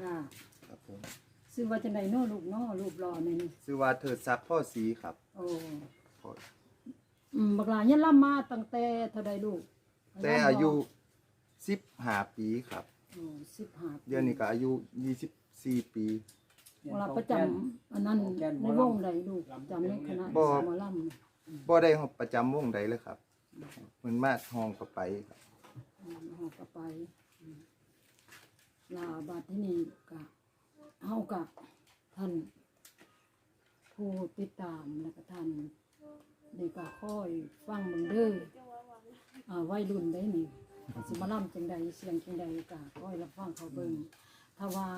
จ้าครับผมซื้อว่าจังไดเนาะลูกเนาะรูปหล่อนี่นี่ชื่อว่าเถิดศักดิ์พ่อสีครับโอ้พ่ออืมบักหลาเนี่ยล่ำมาตั้งแต่เท่าใดลูกแต่อายุสิบห้าปีครับโอ้สิบห้าเดี๋ยวนี้ก็อายุยี่สิบสี่ปี เวลาประจำอันนั้นในวงใดลูกจำในคณะบ่ หมอลำ บ่ได้ประจำวงใดเลยครับมันมาห้องก็ไปครับ อืมเฮาก็ไปอืม ลาบาดที่นี่ก็เฮากับท่านผู้ติดตามแล้วก็ท่านนี่ก็ค่อยฟังเบิ่งเด้ออ่าวัยรุ่นได้นี่สิมาล่ำจังใดเสียงจังใดก็ค่อยรับฟังเขาเบิ่งถ้าว่า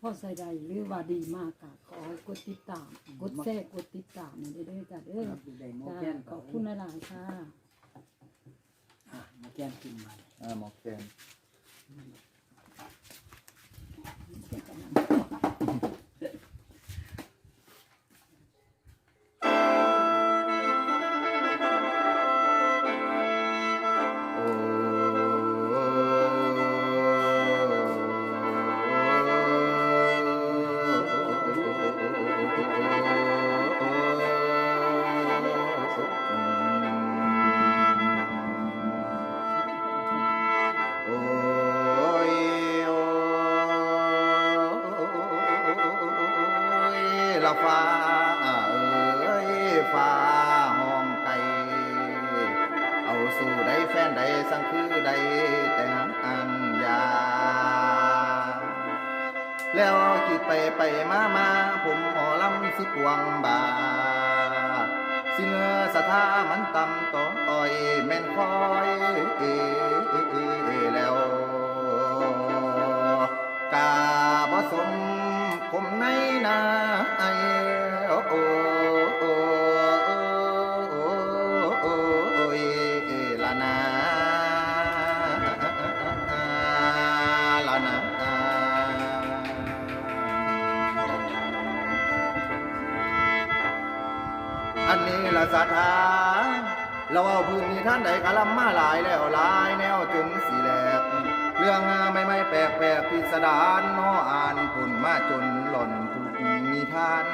พ่อใส่ใดหรือว่าดีมากก็ขอให้กดติดตามกดแชร์กดติดตามนี่เด้อจ้ะเด้อครับได้หมอจ้าแกนขอบคุณหลายๆค่ะ อะหมอแกนกินมา อ่าหมอแกน ละฟ้าเอ้ยฟ้าห้องไกลเอาสู่ได้แฟนได้สังคือได้แต่งอันยา แล้วคิดไปไปมามาผมหมอลำสิกวงบาสิเนื้อสถามันต่ำต่อยแม่นคอยเอ อันนี้ละสถาเราเอาพื้นนี้ท่านใดกะลำมาหลายแล้วหลายแนวจนสีแหลก เรื่องไม่ไม่แปลกแปลกพิสดารนออ่านผลมาจนหล่อนทุกนิทาน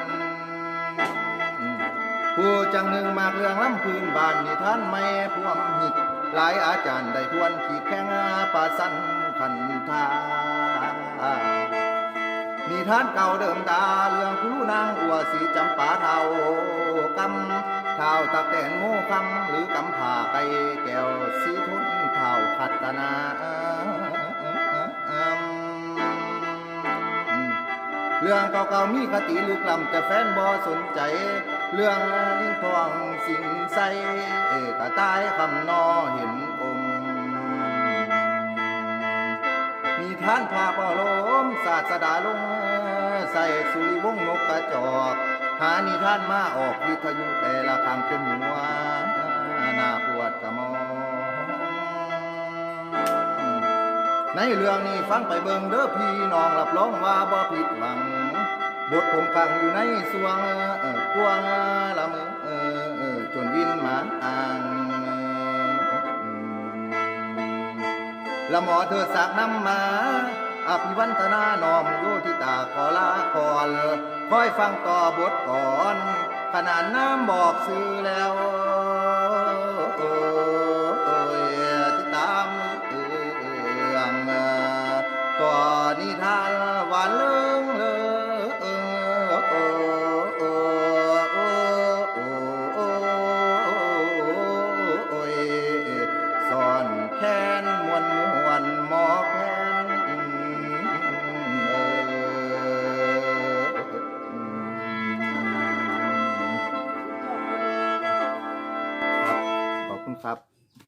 ผู้จังหนึ่งมากเรื่องล้ำพื้นบ้านนิทานไม่พวมหิตหลายอาจารย์ได้ทวนขีดแข้งปาสันขันทา นิทานเก่าเดิมตาเรื่องครูนางอัวสีจำปาเทากำเท้าตะแตนโมคำหรือกำผ่าไก่แก้วสีทุนเท้าขัดตนาเรื่องเก่าๆมีคติลึกล้ำแต่แฟนบ่สนใจ เรื่องลิงทองสินใสเอกตายคำนอเห็น ท่านพาปลมศาสดาลง ใส่สุริวงศ์นกกระจอกหานิท่านมาออกวิทยุแต่ละคำเป็นหัวหน้าปวดกระมองในเรื่องนี้ฟังไปเบิงเด้อพี่น้องรับรองว่าบ่ผิดหวัง บทผมกังอยู่ในสวงเออกวงละเมอเออเออจนวินหมาอ่างละหมอเธอสากน้ำมา อภิวันธนาน้อมโยทิตาขอลาก่อนคอยฟังต่อบทก่อน ขนาดน้ำบอกซื้อแล้ว